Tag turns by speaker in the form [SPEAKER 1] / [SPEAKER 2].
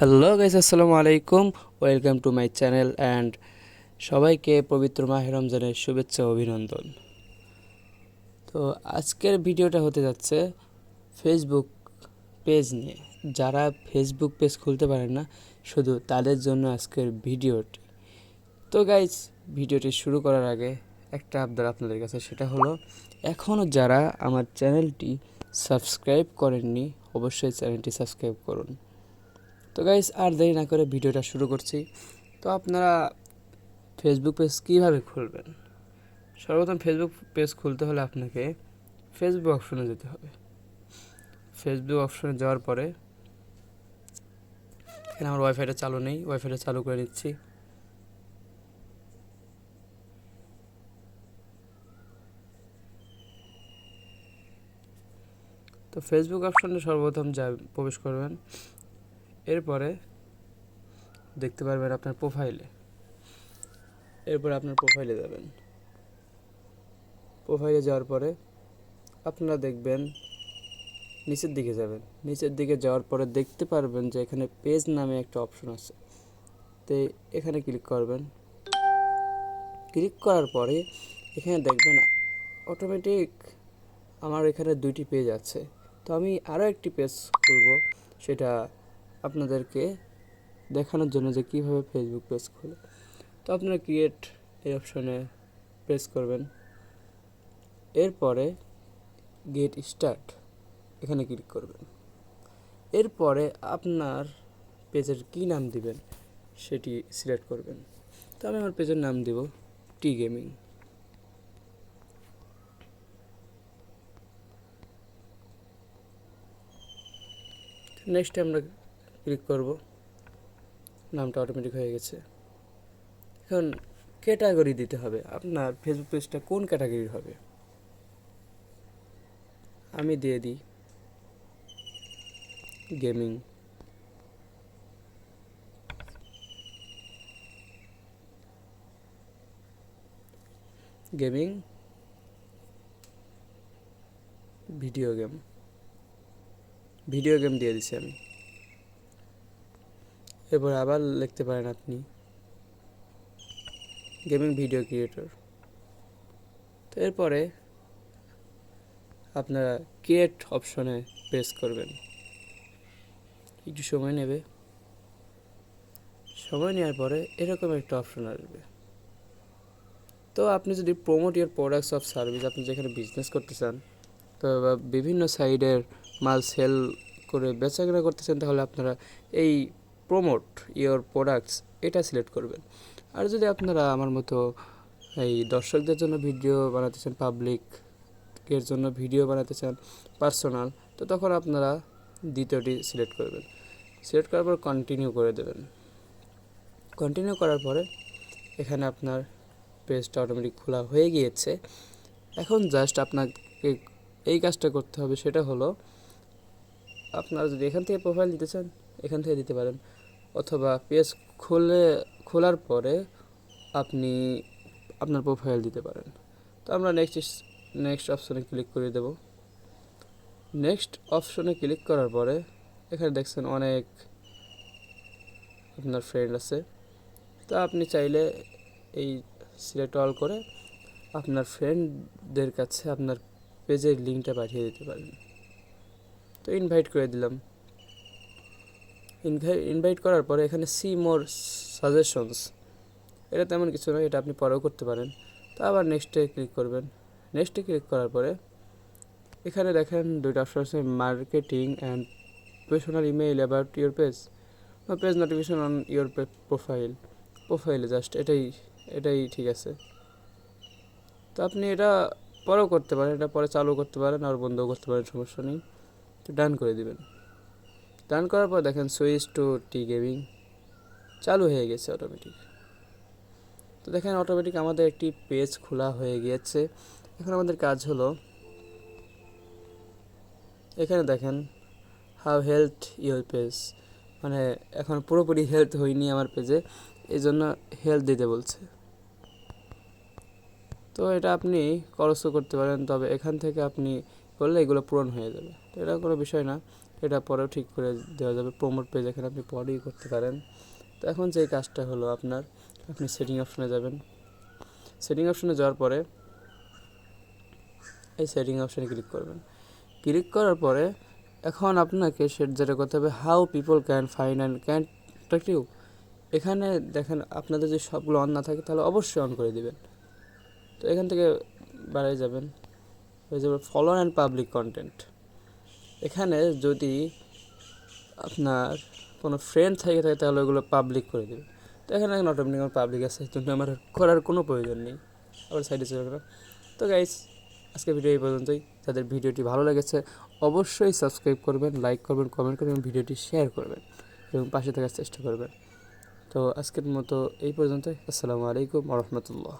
[SPEAKER 1] Hello guys আসসালামু আলাইকুম welcome to my channel and সবাইকে পবিত্র মাহে রমজানের শুভেচ্ছা অভিনন্দন। তো আজকের ভিডিওটা হতে যাচ্ছে ফেসবুক পেজ নিয়ে। যারা ফেসবুক পেজ খুলতে পারেন না, শুধু তাদের জন্য আজকের ভিডিওটি। তো গাইস ভিডিওটি শুরু করার আগে একটা আবদার আপনাদের কাছে, সেটা হলো এখনও যারা আমার চ্যানেলটি সাবস্ক্রাইব করেননি, অবশ্যই চ্যানেলটি সাবস্ক্রাইব করুন। তো গাইস আর দেরি না করে ভিডিওটা শুরু করছি। তো আপনারা ফেসবুক পেজ কীভাবে খুলবেন? সর্বপ্রথম ফেসবুক পেজ খুলতে হলে আপনাকে ফেসবুক অপশনে যেতে হবে। ফেসবুক অপশনে যাওয়ার পরে এখানে আমার ওয়াইফাইটা চালু নেই ওয়াইফাইটা চালু করে নিচ্ছি। তো ফেসবুক অপশনে সর্বপ্রথম যা প্রবেশ করবেন এরপরে দেখতে পারবেন আপনার প্রোফাইলে এরপরে আপনার প্রোফাইলে যাবেন। প্রোফাইলে যাওয়ার পরে আপনারা দেখবেন নিচের দিকে যাবেন। নিচের দিকে যাওয়ার পরে দেখতে পারবেন যে এখানে পেজ নামে একটা অপশন আছে। তো এখানে ক্লিক করবেন। ক্লিক করার পরে এখানে দেখবেন অটোমেটিক আমার এখানে দুইটি পেজ আছে। তো আমি আরও একটি পেজ খুলব। সেটা আপনাদেরকে দেখানোর জন্য যে কীভাবে ফেসবুক পেজ খোলে। তো আপনারা ক্রিয়েট এই অপশনে প্রেস করবেন। এরপরে গেট স্টার্ট এখানে ক্লিক করবেন। এরপরে আপনার পেজের কী নাম দিবেন সেটি সিলেক্ট করবেন। তো আমি আমার পেজের নাম দেব টি গেমিং নেক্সট আমরা ক্লিক করব। নামটা অটোমেটিক হয়ে গেছে। এখন ক্যাটাগরি দিতে হবে। আপনার ফেসবুক পেজটা কোন ক্যাটাগরির হবে? আমি দিয়ে দিই। Gaming gaming video game video game দিয়ে দিছি আমি। এরপর আবার লিখতে পারেন আপনি। Gaming video creator. তো এরপরে আপনারা ক্রিয়েট অপশনে প্রেস করবেন। একটু সময় নেবে। সময় নেওয়ার পরে এরকম একটা অপশন আসবে। তো আপনি যদি promote your products of service আপনি যেখানে বিজনেস করতে চান, তো বিভিন্ন সাইডের মাল সেল করে বেচাকেনা করতে চান, তাহলে আপনারা এই প্রমোট ইয়োর প্রোডাক্টস এটা সিলেক্ট করবেন। আর যদি আপনারা আমার মতো এই দর্শকদের জন্য ভিডিও বানাতে চান পাবলিক এর জন্য ভিডিও বানাতে চান পার্সোনাল তো তখন আপনারা দ্বিতীয়টি সিলেক্ট করবেন। সিলেক্ট করার পর কন্টিনিউ করে দেবেন। কন্টিনিউ করার পরে এখানে আপনার পেজটা অটোমেটিক খোলা হয়ে গিয়েছে। এখন জাস্ট আপনাকে এই কাজটা করতে হবে, সেটা হলো আপনারা যদি এখান থেকে প্রোফাইল দিতে চান এখান থেকে দিতে পারেন। অথবা পেজ খুলে, খোলার পরে আপনি আপনার প্রোফাইল দিতে পারেন। তো আমরা নেক্সট নেক্সট অপশনে ক্লিক করে দেব। নেক্সট অপশনে ক্লিক করার পরে এখানে দেখছেন অনেক আপনার ফ্রেন্ড আছে। তো আপনি চাইলে এই সিলেক্ট অল করে আপনার ফ্রেন্ডদের কাছে আপনার পেজের লিঙ্কটা পাঠিয়ে দিতে পারেন। তো ইনভাইট করে দিলাম। ইনভাইট করার পরে এখানে সি মোর সাজেশনস এটা তেমন কিছু নয়, এটা আপনি পরেও করতে পারেন। তো আবার নেক্সটে ক্লিক করবেন। নেক্সটে ক্লিক করার পরে এখানে দেখেন দুইটা অপশন আছে marketing and professional email about your page বা page notification on your profile প্রোফাইলে জাস্ট এটাই এটাই ঠিক আছে। তো আপনি এটা পরেও করতে পারেন, এটা পরে চালু করতে পারেন, আর বন্ধও করতে পারেন, সমস্যা নেই। তো ডান করে দিবেন। ডান করার পর দেখেন সুইচ টু টি গেমিং চালু হয়ে গেছে অটোমেটিক তো দেখেন অটোমেটিক আমাদের একটি পেজ খোলা হয়ে গিয়েছে। এখন আমাদের কাজ হলো, এখানে দেখেন হাউ হেলথ ইউর পেজ মানে এখন পুরোপুরি হেলথ হয়নি আমার পেজে এই জন্য হেলথ দিতে বলছে। তো এটা আপনি খরচও করতে পারেন, তবে এখান থেকে আপনি করলে এগুলো পূরণ হয়ে যাবে। তো এটা কোনো বিষয় না। এটা পরেও ঠিক করে দেওয়া যাবে। প্রোমোট পেজ এখানে আপনি পরেই করতে পারেন। তো এখন যে কাজটা হলো আপনার, আপনি সেটিং অপশনে যাবেন। সেটিং অপশনে যাওয়ার পরে এই সেটিং অপশনে ক্লিক করবেন। ক্লিক করার পরে এখন আপনাকে সেট যেটা করতে হবে how people can fine and can you এখানে দেখেন আপনাদের যদি সবগুলো অন না থাকে, তাহলে অবশ্যই অন করে দিবেন। তো এখান থেকে বাড়াই যাবেন। হয়ে যাবে ফলো অ্যান্ড পাবলিক কন্টেন্ট এখানে যদি আপনার কোনো ফ্রেন্ড থাকে থাকে তাহলে ওগুলো পাবলিক করে দেবে। তো এখানে এখন অটোমেটিক আমার পাবলিক আছে জন্য আমার করার কোনো প্রয়োজন নেই। আবার সাইডে চলে গেলাম। তো গাইস আজকে ভিডিও এই পর্যন্তই। যাদের ভিডিওটি ভালো লেগেছে, অবশ্যই সাবস্ক্রাইব করবেন লাইক করবেন কমেন্ট করবেন ভিডিওটি শেয়ার করবেন এবং পাশে থাকার চেষ্টা করবেন। তো আজকের মতো এই পর্যন্তই। আসসালামু আলাইকুম রহমতুল্লাহ।